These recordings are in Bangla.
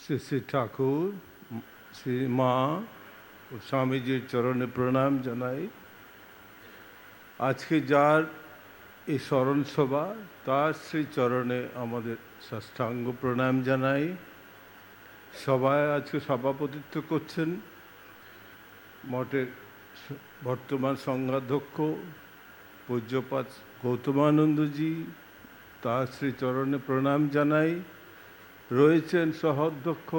শ্রী শ্রী ঠাকুর শ্রী মা ও স্বামীজির চরণে প্রণাম জানাই আজকে যার এই স্মরণ সভা তার শ্রী চরণে আমাদের সাষ্টাঙ্গ প্রণাম জানাই সবাই আজকে সভাপতিত্ব করছেন মঠের বর্তমান সংঘাধ্যক্ষ পূজ্যপাত গৌতমানন্দজি তার শ্রীচরণে প্রণাম জানাই রয়েছেন সহধ্যক্ষ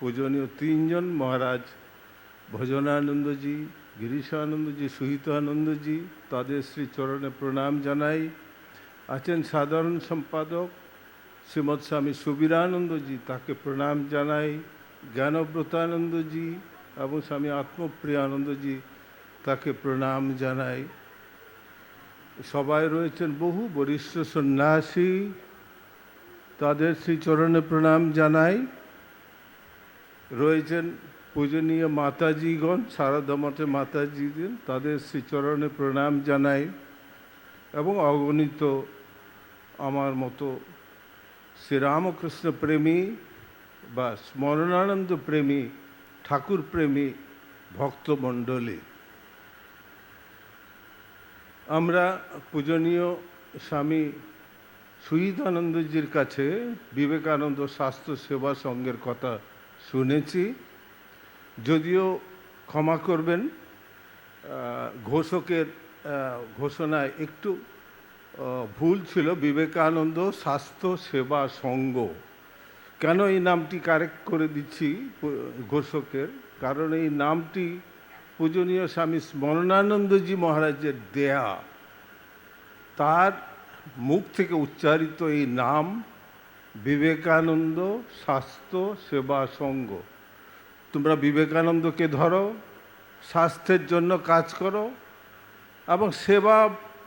পূজনীয় তিনজন মহারাজ, ভজনানন্দজি, গিরিশানন্দজি, সুহিতানন্দজি, তাদের শ্রীচরণে প্রণাম জানাই। আছেন সাধারণ সম্পাদক শ্রীমৎ স্বামী সুবীরানন্দজি, তাকে প্রণাম জানাই। জ্ঞানব্রতানন্দজি এবং স্বামী আত্মপ্রিয়ানন্দজি, তাকে প্রণাম জানাই। সবাই রয়েছেন বহু বরিষ্ঠ সন্ন্যাসী। তাদের শ্রীচরণে প্রণাম জানাই। রয়েছেন পূজনীয় মাতাজিগণ সারদা মঠে মাতাজিগণ তাদের শ্রীচরণে প্রণাম জানাই এবং অগণিত আমার মতো শ্রীরামকৃষ্ণ প্রেমী বা স্মরণানন্দ প্রেমী, ঠাকুর প্রেমী, ভক্তমণ্ডলী। আমরা পূজনীয় স্বামী সুহিতানন্দজির কাছে বিবেকানন্দ স্বাস্থ্য সেবা সংঘের কথা শুনেছি। যদিও ক্ষমা করবেন ঘোষকের ঘোষণায় একটু ভুল ছিল, বিবেকানন্দ স্বাস্থ্য সেবা সংঘ। কেন এই নামটি কারেক্ট করে দিচ্ছি ঘোষকের? কারণ এই নামটি পূজনীয় স্বামী স্মরণানন্দজি মহারাজের দেয়া। তার মুখ থেকে উচ্চারিত এই নাম বিবেকানন্দ স্বাস্থ্য সেবা সংঘ তোমরা বিবেকানন্দকে ধরো, স্বাস্থ্যের জন্য কাজ করো এবং সেবা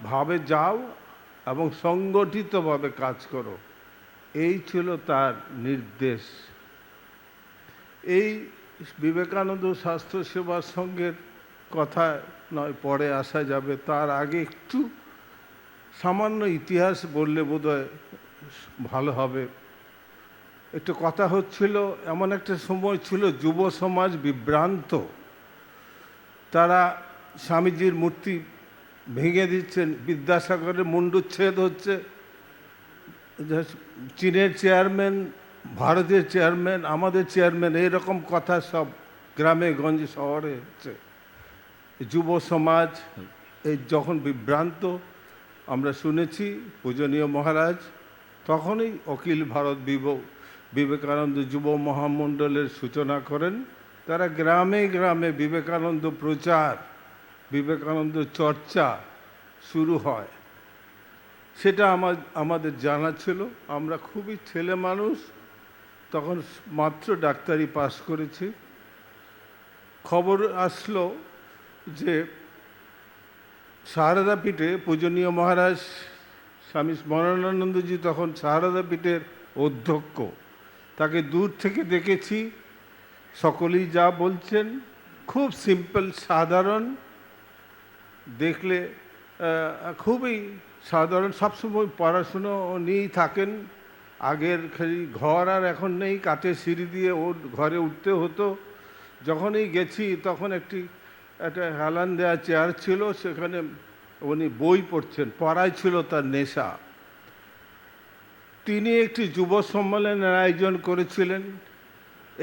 ভাবে যাও এবং সংগঠিতভাবে কাজ করো। এই ছিল তার নির্দেশ। এই বিবেকানন্দ স্বাস্থ্য সেবা সংঘের কথা নয়, পরে আসা যাবে। তার আগে একটু সামান্য ইতিহাস বললে বোধহয় ভালো হবে। একটু কথা হচ্ছিল, এমন একটা সময় ছিল যুব সমাজ বিভ্রান্ত। তারা স্বামীজির মূর্তি ভেঙে দিচ্ছেন, বিদ্যাসাগরের মুন্ডুচ্ছেদ হচ্ছে। চীনের চেয়ারম্যান, ভারতের চেয়ারম্যান, আমাদের চেয়ারম্যান, এইরকম কথা সব গ্রামে, গঞ্জে, শহরে হচ্ছে। যুব সমাজ এই যখন বিভ্রান্ত আমরা শুনেছি, পূজনীয় মহারাজ, তখনই অখিল ভারত বিব, বিবেকানন্দ যুব মহামণ্ডলের সূচনা করেন। তারা গ্রামে গ্রামে বিবেকানন্দ প্রচার, বিবেকানন্দ চর্চা শুরু হয়। সেটা আমার আমাদের জানা ছিল। আমরা খুবই ছেলে মানুষ, তখন মাত্র ডাক্তারি পাস করেছি। খবর আসলো যে সারদা পীঠে পূজনীয় মহারাজ স্বামী স্মরণানন্দজি তখন সারদা পীঠের অধ্যক্ষ। তাকে দূর থেকে দেখেছি। সকলেই যা বলছেন খুব সিম্পল, সাধারণ। দেখলে খুবই সাধারণ। সবসময় পড়াশুনো নিয়েই থাকেন। আগের ঘর আর এখন নেই। কাঠের সিঁড়ি দিয়ে ওর ঘরে উঠতে হতো। যখনই গেছি তখন একটি একটা হেলান দেওয়া চেয়ার ছিল, সেখানে উনি বই পড়ছেন, পড়াই ছিল তার নেশা। তিনি একটি যুব সম্মেলনের আয়োজন করেছিলেন।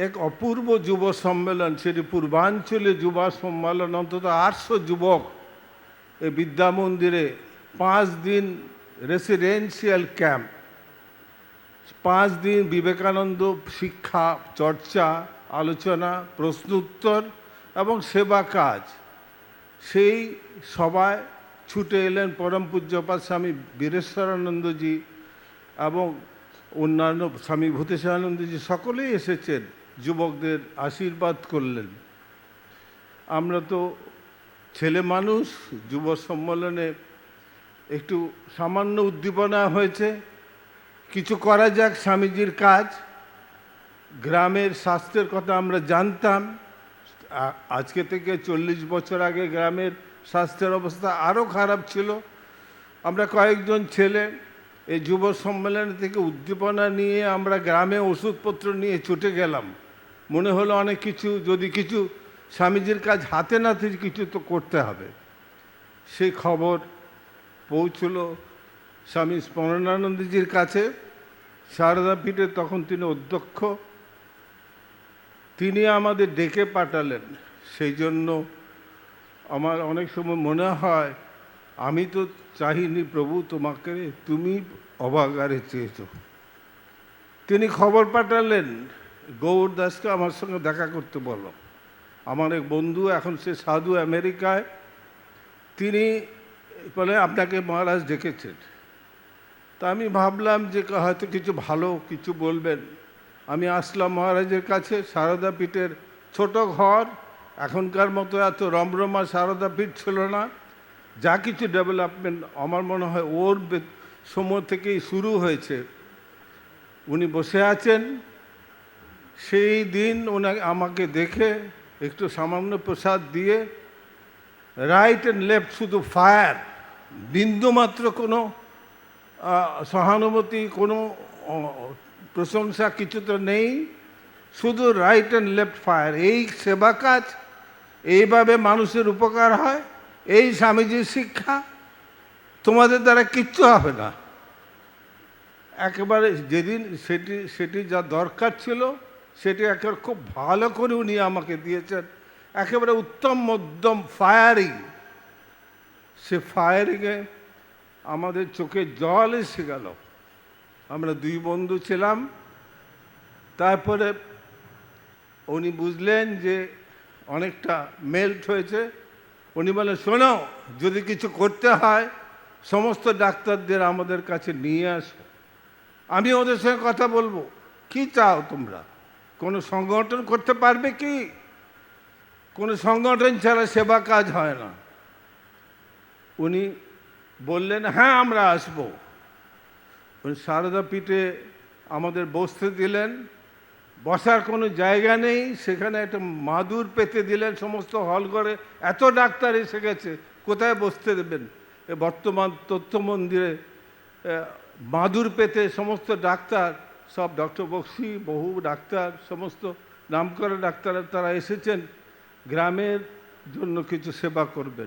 এক অপূর্ব যুব সম্মেলন, সেটি পূর্বাঞ্চলে যুব সম্মেলন, অন্তত আটশো যুবক এই বিদ্যা মন্দিরে পাঁচ দিন রেসিডেন্সিয়াল ক্যাম্প পাঁচ দিন বিবেকানন্দ শিক্ষা, চর্চা, আলোচনা প্রশ্ন উত্তর এবং সেবা কাজ। সেই সভায় ছুটে এলেন পরম পূজ্যপাত স্বামী বীরেশ্বরানন্দজি এবং অন্যান্য স্বামী ভূতেশ্বরানন্দজি। সকলেই এসেছেন, যুবকদের আশীর্বাদ করলেন। আমরা তো ছেলে মানুষ, যুব সম্মেলনে একটু সামান্য উদ্দীপনা হয়েছে। কিছু করা যাক স্বামীজির কাজ। গ্রামের স্বাস্থ্যের কথা আমরা জানতাম। আজকে থেকে চল্লিশ বছর আগে গ্রামের স্বাস্থ্যের অবস্থা আরও খারাপ ছিল। আমরা কয়েকজন ছেলে এই যুব সম্মেলন থেকে উদ্দীপনা নিয়ে আমরা গ্রামে ওষুধপত্র নিয়ে ছুটে গেলাম। মনে হলো অনেক কিছু, যদি কিছু স্বামীজির কাজ হাতে নাতে কিছু তো করতে হবে। সেই খবর পৌঁছলো স্বামী স্মরণানন্দজির কাছে। সারদা পীঠে তখন তিনি অধ্যক্ষ। তিনি আমাদের ডেকে পাঠালেন। সেই জন্য আমার অনেক সময় মনে হয়, আমি তো চাহিনি প্রভু তোমাকে, তুমি অবাগারে চেয়েছ। তিনি খবর পাঠালেন, গৌর দাসকে আমার সঙ্গে দেখা করতে বলো। আমার এক বন্ধু এখন সে সাধু আমেরিকায়, তিনি বলে, আপনাকে মহারাজ ডেকেছেন। তা আমি ভাবলাম যে হয়তো কিছু ভালো কিছু বলবেন। আমি আসলাম মহারাজের কাছে, সারদা পীঠের ছোট ঘর। এখনকার মতো এত রমরমা সারদা পীঠ ছিল না। যা কিছু ডেভেলপমেন্ট আমার মনে হয় ওর সময় থেকেই শুরু হয়েছে। উনি বসে আছেন। সেই দিন ওনাকে আমাকে দেখে একটু সামান্য প্রসাদ দিয়ে রাইট অ্যান্ড লেফট শুধু ফায়ার বিন্দুমাত্র কোনো সহানুভূতি, কোনো প্রশংসা কিছু তো নেই, শুধু রাইট অ্যান্ড লেফট ফায়ার এই সেবা কাজ, এইভাবে মানুষের উপকার হয়, এই স্বামীজির শিক্ষা। তোমাদের দ্বারা কিচ্ছু হবে না। একেবারে যেদিন সেটি সেটি যা দরকার ছিল, সেটি একেবারে খুব ভালো করে উনি আমাকে দিয়েছেন। একেবারে উত্তম মধ্যম ফায়ারিং সে ফায়ারিংয়ে আমাদের চোখে জল এসে গেল। আমরা দুই বন্ধু ছিলাম। তারপরে উনি বুঝলেন যে অনেকটা মেল্ট হয়েছে। উনি বলে, শোনো, যদি কিছু করতে হয়, সমস্ত ডাক্তারদের আমাদের কাছে নিয়ে আসো। আমি ওদের সঙ্গে কথা বলব। কি চাও তোমরা? কোনো সংগঠন করতে পারবে কি? কোনো সংগঠন ছাড়া সেবা কাজ হয় না। উনি বললেন হ্যাঁ আমরা আসব। সারদা পীঠে আমাদের বসতে দিলেন। বসার কোনো জায়গা নেই, সেখানে একটা মাদুর পেতে দিলেন সমস্ত হল ঘরে। এত ডাক্তার এসে গেছে, কোথায় বসতে দেবেন? বর্তমান তথ্য মন্দিরে মাদুর পেতে সমস্ত ডাক্তার, সব ডক্টর বক্সি, বহু ডাক্তার, সমস্ত নামকরা ডাক্তার তারা এসেছেন, গ্রামের জন্য কিছু সেবা করবেন।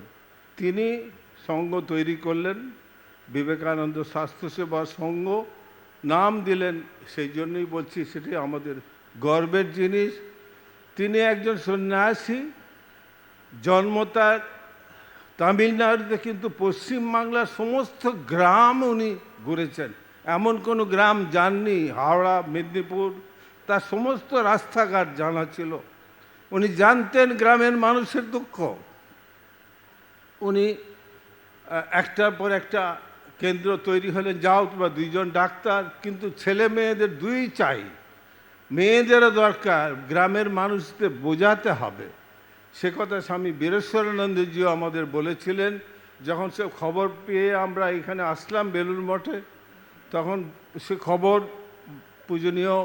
তিনি সঙ্গ তৈরি করলেন। বিবেকানন্দ স্বাস্থ্যসেবা সংঘ নাম দিলেন, সেই জন্যই বলছি সেটি আমাদের গর্বের জিনিস। তিনি একজন সন্ন্যাসী, জন্ম তার তামিলনাড়ুতে, কিন্তু পশ্চিমবাংলার সমস্ত গ্রাম উনি ঘুরেছেন। এমন কোনো গ্রাম যাননি, হাওড়া, মেদিনীপুর, তার সমস্ত রাস্তাঘাট জানা ছিল। উনি জানতেন গ্রামের মানুষের দুঃখ। উনি একটার পর একটা কেন্দ্র তৈরি হলেন, যাও তোমরা দুইজন ডাক্তার, কিন্তু ছেলে মেয়েদের দুই চাই। মেয়েদেরও দরকার, গ্রামের মানুষদের বোঝাতে হবে। সে কথা স্বামী বীরেশ্বরানন্দজিও আমাদের বলেছিলেন, যখন সে খবর পেয়ে আমরা এখানে আসলাম বেলুর মঠে, তখন সে খবর পূজনীয়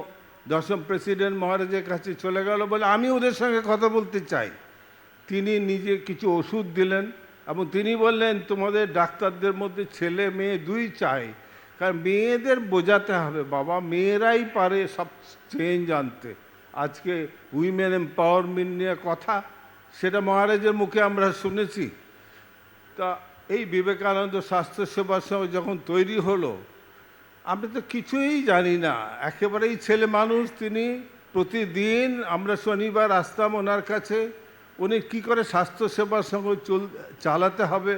দশম প্রেসিডেন্ট মহারাজের কাছে চলে গেল বলে, আমি ওদের সঙ্গে কথা বলতে চাই। তিনি নিজে কিছু ওষুধ দিলেন এবং তিনি বললেন, তোমাদের ডাক্তারদের মধ্যে ছেলে মেয়ে দুই চাই, কারণ মেয়েদের বোঝাতে হবে, বাবা মেয়েরাই পারে সব চেঞ্জ আনতে। আজকে উইমেন এম্পাওয়ারমেন্ট নিয়ে কথা, সেটা মহারাজের মুখে আমরা শুনেছি। তা এই বিবেকানন্দ স্বাস্থ্যসেবার সঙ্গে যখন তৈরি হলো, আমরা তো কিছুই জানি না। একেবারেই ছেলে মানুষ তিনি, প্রতিদিন আমরা শনিবার আসতাম ওনার কাছে উনি কি করে স্বাস্থ্যসেবার সঙ্গে চল, চালাতে হবে?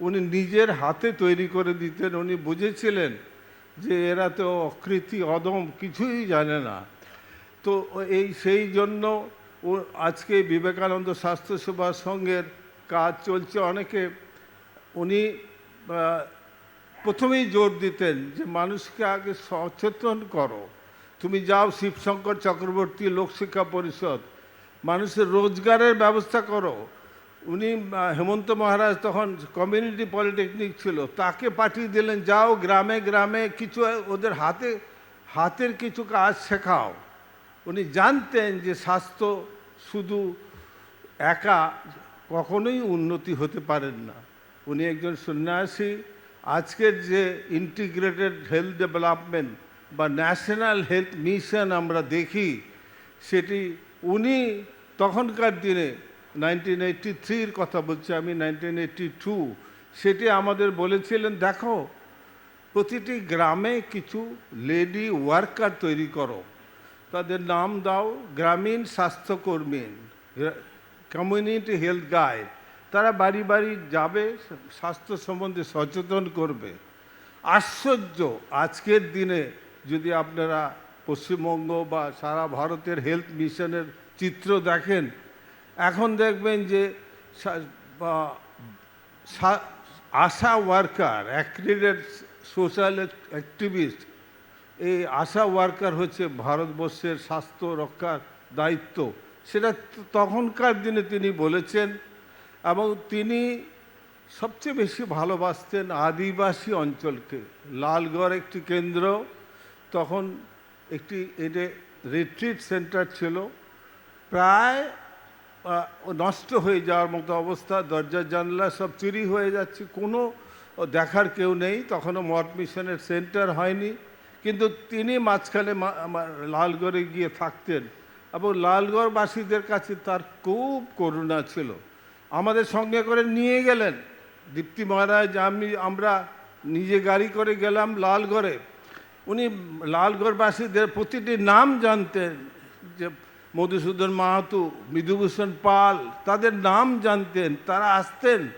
উনি নিজের হাতে তৈরি করে দিতেন। উনি বুঝেছিলেন যে এরা তো অকৃতি, অদম, কিছুই জানে না। তো এই সেই জন্য ও আজকে বিবেকানন্দ স্বাস্থ্যসেবা সংঘের কাজ চলছে। অনেকে উনি প্রথমেই জোর দিতেন যে মানুষকে আগে সচেতন করো। তুমি যাও শিবশঙ্কর চক্রবর্তী লোকশিক্ষা পরিষদ। মানুষের রোজগারের ব্যবস্থা করো। উনি হেমন্ত মহারাজ তখন কমিউনিটি পলিটেকনিক ছিল, তাকে পাঠিয়ে দিলেন, যাও গ্রামে গ্রামে কিছু, ওদের হাতে, হাতের কিছু কাজ শেখাও। উনি জানতেন যে স্বাস্থ্য শুধু একা কখনোই উন্নতি হতে পারেন না। উনি একজন সন্ন্যাসী। আজকের যে ইন্টিগ্রেটেড হেলথ ডেভেলপমেন্ট বা ন্যাশনাল হেলথ মিশন আমরা দেখি, সেটি উনি তখনকার দিনে নাইনটিন এইটটি থ্রির কথা বলছি আমি নাইনটিন এইটটি টু সেটি আমাদের বলেছিলেন, দেখো, প্রতিটি গ্রামে কিছু লেডি ওয়ার্কার তৈরি করো। তাদের নাম দাও, গ্রামীণ স্বাস্থ্যকর্মী কমিউনিটি হেলথ গাইড তারা বাড়ি বাড়ি যাবে, স্বাস্থ্য সম্বন্ধে সচেতন করবে। আশ্চর্য! আজকের দিনে যদি আপনারা পশ্চিমবঙ্গ বা সারা ভারতের হেলথ মিশনের চিত্র দেখেন, এখন দেখবেন যে ASHA worker accredited social activist এই আশা ওয়ার্কার হচ্ছে ভারতবর্ষের স্বাস্থ্য রক্ষার দায়িত্ব। সেটা তখনকার দিনে তিনি বলেছেন এবং তিনি সবচেয়ে বেশি ভালোবাসতেন আদিবাসী অঞ্চলকে। লালগড় একটি কেন্দ্র, তখন একটি এটা রিট্রিট সেন্টার ছিল। প্রায় নষ্ট হয়ে যাওয়ার মতো অবস্থা, দরজা, জানলা সব চুরি হয়ে যাচ্ছে, কোনো দেখার কেউ নেই, তখনও মঠ মিশনের সেন্টার হয়নি। কিন্তু তিনি মাঝখানে লালগড়ে গিয়ে থাকতেন। এবং লালগড়বাসীদের কাছে তার খুব করুণা ছিল। আমাদের সঙ্গে করে নিয়ে গেলেন। দীপ্তি মহারাজ, আমি, আমরা নিজে গাড়ি করে গেলাম লালগড়ে। উনি লালগড়বাসীদের প্রতিটি নাম জানতেন যে মধুসূদন মাহাতো, মৃদুভূষণ পাল, তাদের নাম জানতেন, তারা আসতেন।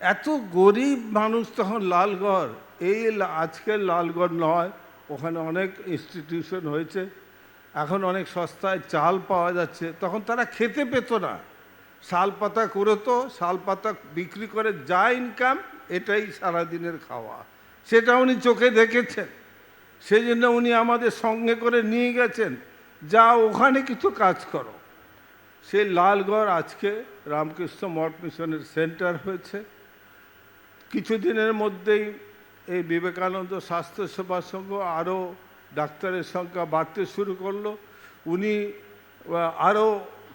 এত গরিব মানুষ তখন লালগড়। এই আজকের লালগড় নয়, ওখানে অনেক ইনস্টিটিউশন হয়েছে। এখন অনেক সস্তায় চাল পাওয়া যাচ্ছে। তখন তারা খেতে পেত না। শাল পাতা করে তো শাল পাতা বিক্রি করে যা ইনকাম এটাই সারাদিনের খাওয়া। সেটা উনি চোখে দেখেছেন। সেই জন্য উনি আমাদের সঙ্গে করে নিয়ে গেছেন যা ওখানে কিছু কাজ করো। সেই লালগড় আজকে রামকৃষ্ণ মঠ মিশনের সেন্টার হয়েছে। কিছুদিনের মধ্যেই এই বিবেকানন্দ স্বাস্থ্য সেবা সংঘ আরও ডাক্তারের সংখ্যা বাড়তে শুরু করল। উনি আরও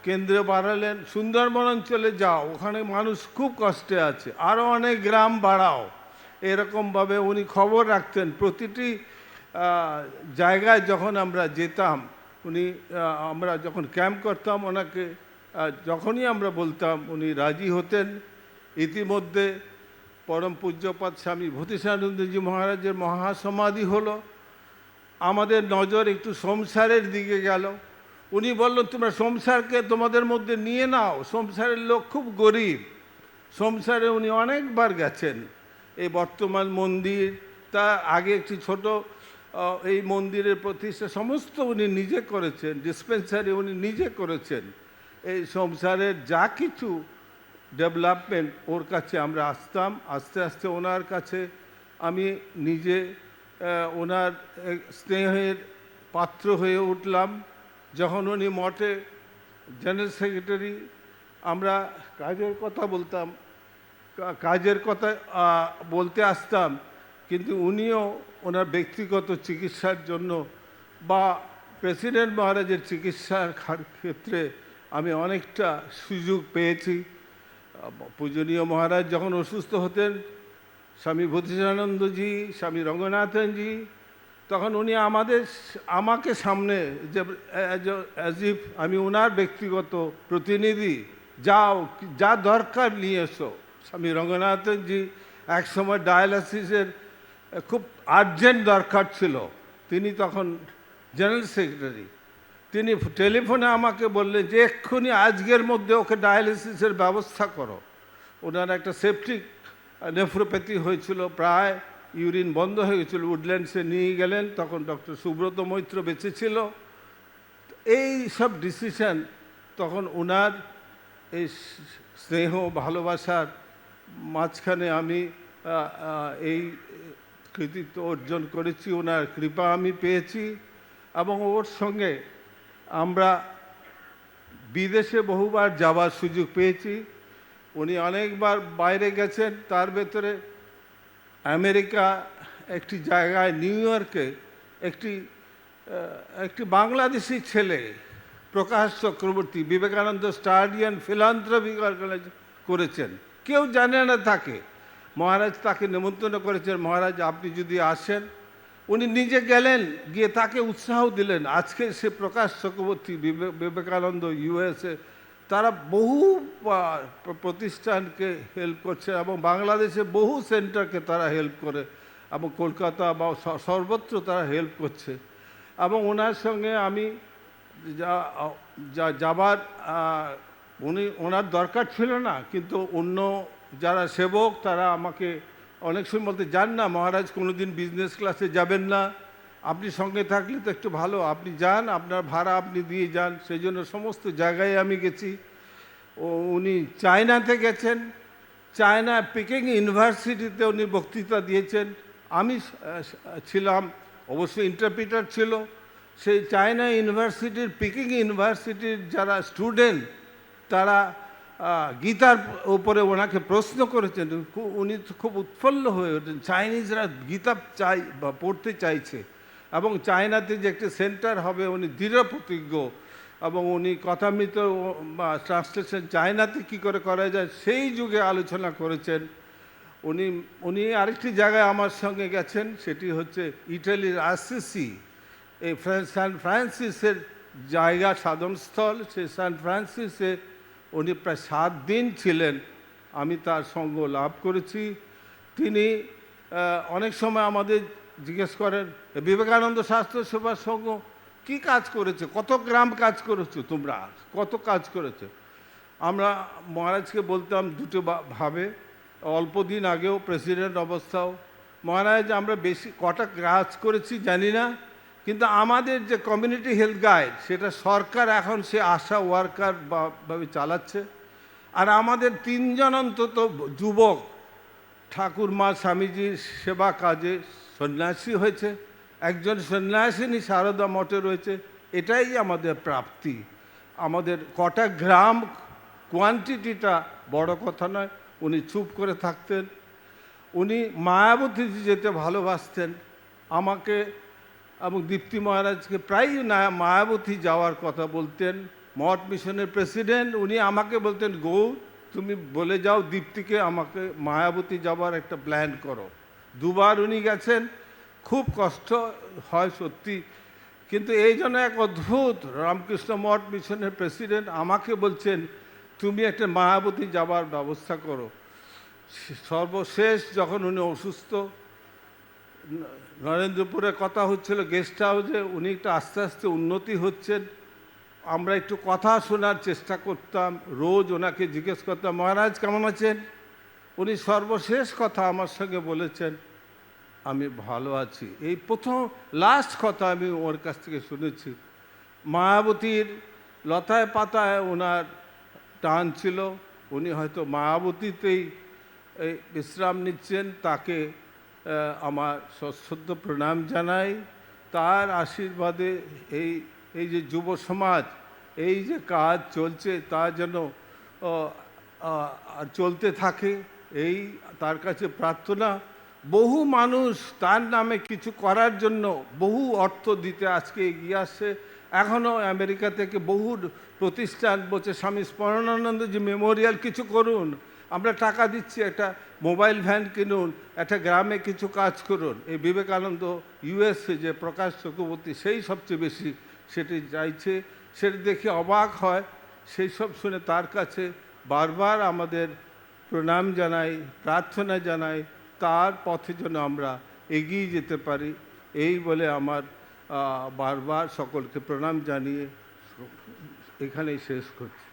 কেন্দ্রে বাড়ালেন, সুন্দরবন অঞ্চলে যাও, ওখানে মানুষ খুব কষ্টে আছে আরও অনেক গ্রাম বাড়াও। এরকমভাবে উনি খবর রাখতেন, প্রতিটি জায়গায় যখন আমরা যেতাম, উনি আমরা যখন ক্যাম্প করতাম, ওনাকে যখনই আমরা বলতাম, উনি রাজি হতেন। ইতিমধ্যে পরম পূজ্যপাত স্বামী ভূতিষানন্দজি মহারাজের মহাসমাধি হলো। আমাদের নজর একটু সংসারের দিকে গেল। উনি বললেন, তোমরা সংসারকে তোমাদের মধ্যে নিয়ে নাও। সংসারের লোক খুব গরিব। সংসারে উনি অনেকবার গেছেন। এই বর্তমান মন্দির, তা আগে একটি ছোট এই মন্দিরের প্রতিষ্ঠা সমস্ত উনি নিজে করেছেন ডিসপেন্সারি উনি নিজে করেছেন। এই সংসারের যা কিছু ডেভেলপমেন্ট ওর কাছে আমরা আসতাম, আস্তে আস্তে ওনার কাছে আমি নিজে ওনার স্নেহের পাত্র হয়ে উঠলাম। যখন উনি মঠে জেনারেল সেক্রেটারি আমরা কাজের কথা বলতাম কাজের কথা বলতে আসতাম। কিন্তু উনিও ওনার ব্যক্তিগত চিকিৎসার জন্য বা প্রেসিডেন্ট মহারাজের চিকিৎসার ক্ষেত্রে আমি অনেকটা সুযোগ পেয়েছি। পূজনীয় মহারাজ যখন অসুস্থ হতেন, স্বামী ভূতিজানন্দজি স্বামী রঙ্গনাথনজি, তখন উনি আমাদের আমাকে সামনে যে অ্যাজ ইফ আমি ওনার ব্যক্তিগত প্রতিনিধি, যাও, যা দরকার নিয়ে এসো। স্বামী রঙ্গনাথনজি এক সময় ডায়ালাসিসের খুব আর্জেন্ট দরকার ছিল। তিনি তখন জেনারেল সেক্রেটারি তিনি টেলিফোনে আমাকে বললেন যে এক্ষুনি আজকের মধ্যে ওকে ডায়ালিসিসের ব্যবস্থা করো। ওনার একটা সেপটিক নেফ্রোপ্যাথি হয়েছিল, প্রায় ইউরিন বন্ধ হয়ে গেছিল উডল্যান্ডসে নিয়ে গেলেন, তখন ডক্টর সুব্রত মৈত্র বেঁচে ছিল। এই সব ডিসিশন তখন ওনার এই স্নেহ ভালোবাসার মাঝখানে আমি এই কৃতিত্ব অর্জন করেছি, ওনার কৃপা আমি পেয়েছি এবং ওর সঙ্গে আমরা বিদেশে বহুবার যাওয়ার সুযোগ পেয়েছি। উনি অনেকবার বাইরে গেছেন, তার ভেতরে আমেরিকা একটি জায়গায়, নিউ ইয়র্কে একটি একটি বাংলাদেশি ছেলে, প্রকাশ চক্রবর্তী বিবেকানন্দ স্টাডিয়ান ফিলান্থ্রপিক অর্গানাইজ করেছেন। কেউ জানে না তাকে। মহারাজ তাকে নিমন্ত্রণ করেছেন, মহারাজ আপনি যদি আসেন। উনি নিজে গেলেন, গিয়ে তাকে উৎসাহ দিলেন। আজকে সে প্রকাশ চক্রবর্তী বিবে- বিবেকানন্দ ইউএসএ, তারা বহু প্রতিষ্ঠানকে হেল্প করছে এবং বাংলাদেশে বহু সেন্টারকে তারা হেল্প করে এবং কলকাতা বা সর্বত্র তারা হেল্প করছে। এবং ওনার সঙ্গে আমি যা যাবার উনি, ওনার দরকার ছিল না, কিন্তু অন্য যারা সেবক, তারা আমাকে অনেক সময় বলতে, যান না মহারাজ কোনো দিন বিজনেস ক্লাসে যাবেন না। আপনি সঙ্গে থাকলে তো একটু ভালো। আপনি যান, আপনার ভাড়া আপনি দিয়ে যান। সেই জন্য সমস্ত জায়গায় আমি গেছি। ও, উনি চায়নাতে গেছেন। চায়না পিকিং ইউনিভার্সিটিতে উনি বক্তৃতা দিয়েছেন। আমি ছিলাম অবশ্যই ইন্টারপ্রিটার ছিল। সেই চায়না ইউনিভার্সিটির পিকিং ইউনিভার্সিটির যারা স্টুডেন্ট তারা গীতার উপরে ওনাকে প্রশ্ন করেছেন উনি খুব উৎফুল্ল হয়ে ওঠেন চাইনিজরা গীতা চাই, বা পড়তে চাইছে, এবং চায়নাতে যে একটি সেন্টার হবে, উনি দৃঢ় প্রতিজ্ঞ, এবং উনি কথামৃত ট্রান্সলেশন চায়নাতে কী করে করা যায়, সেই যুগে আলোচনা করেছেন। উনি উনি আরেকটি জায়গায় আমার সঙ্গে গেছেন, সেটি হচ্ছে ইটালির আসিসি এই সান ফ্রান্সিসের জায়গা সাধনস্থল, সে সান ফ্রান্সিসে উনি প্রায় সাত দিন ছিলেন, আমি তার সঙ্গ লাভ করেছি। তিনি অনেক সময় আমাদের জিজ্ঞেস করেন, বিবেকানন্দ স্বাস্থ্য সেবা সংঘ কি কাজ করেছে? কত গ্রাম কাজ করেছ তোমরা? কত কাজ করেছ? আমরা মহারাজকে বলতাম দুটো ভাবে। অল্প দিন আগেও প্রেসিডেন্ট অবস্থাও। মহারাজ, আমরা বেশি কটা কাজ করেছি জানি না। কিন্তু আমাদের যে কমিউনিটি হেলথ গাইড সেটা সরকার এখন সে আশা ওয়ার্কার ভাবে চালাচ্ছে। আর আমাদের তিনজন অন্তত যুবক, ঠাকুরমা স্বামীজির সেবা কাজে সন্ন্যাসী হয়েছে। একজন সন্ন্যাসিনী সারদা মঠে রয়েছে, এটাই আমাদের প্রাপ্তি। আমাদের কটা গ্রাম কোয়ান্টিটিটা বড় কথা নয়, উনি চুপ করে থাকতেন। উনি মায়াবতী যেতে ভালোবাসতেন। আমাকে এবং দীপ্তি মহারাজকে প্রায়ই মায়াবতী যাওয়ার কথা বলতেন। মঠ মিশনের প্রেসিডেন্ট, উনি আমাকে বলতেন গৌ তুমি বলে যাও দীপ্তিকে আমাকে মায়াবতী যাওয়ার একটা প্ল্যান করো। দুবার উনি গেছেন, খুব কষ্ট হয় সত্যি। কিন্তু এই জন্য এক অদ্ভুত রামকৃষ্ণ মঠ মিশনের প্রেসিডেন্ট আমাকে বলছেন, তুমি একটা মায়াবতী যাবার ব্যবস্থা করো। সর্বশেষ যখন উনি অসুস্থ নরেন্দ্রপুরে কথা হচ্ছিল গেস্ট হাউসে উনি একটু আস্তে আস্তে উন্নতি হচ্ছেন। আমরা একটু কথা শোনার চেষ্টা করতাম, রোজ ওনাকে জিজ্ঞেস করতাম, মহারাজ, কেমন আছেন? উনি সর্বশেষ কথা আমার সঙ্গে বলেছেন, আমি ভালো আছি। এই প্রথম লাস্ট কথা আমি ওর কাছ থেকে শুনেছি। মায়াবতীর লতায় পাতায় ওনার টান ছিল। উনি হয়তো মায়াবতীতেই বিশ্রাম নিচ্ছেন, তাকে আমার সশ্রদ্ধ প্রণাম জানাই। তার আশীর্বাদে এই এই যে যুব সমাজ, এই যে কাজ চলছে তা যেন চলতে থাকে, এই তার কাছে প্রার্থনা। বহু মানুষ তার নামে কিছু করার জন্য বহু অর্থ দিতে আজকে এগিয়ে আসছে। এখনও আমেরিকা থেকে বহু প্রতিষ্ঠান বলছে, স্বামী স্মরণানন্দজি মেমোরিয়াল কিছু করুন। আমরা টাকা দিচ্ছি, একটা মোবাইল ভ্যান কিনুন, একটা গ্রামে কিছু কাজ করুন। এই বিবেকানন্দ ইউএসএ যে প্রকাশ চক্রবর্তী, সেই সবচেয়ে বেশি সেটি চাইছে। সেটা দেখে অবাক হয়। সেই সব শুনে তার কাছে বারবার আমাদের প্রণাম জানাই, প্রার্থনা জানাই, তার পথে যেন আমরা এগিয়ে যেতে পারি। এই বলে আমার বারবার সকলকে প্রণাম জানিয়ে এখানেই শেষ করছি।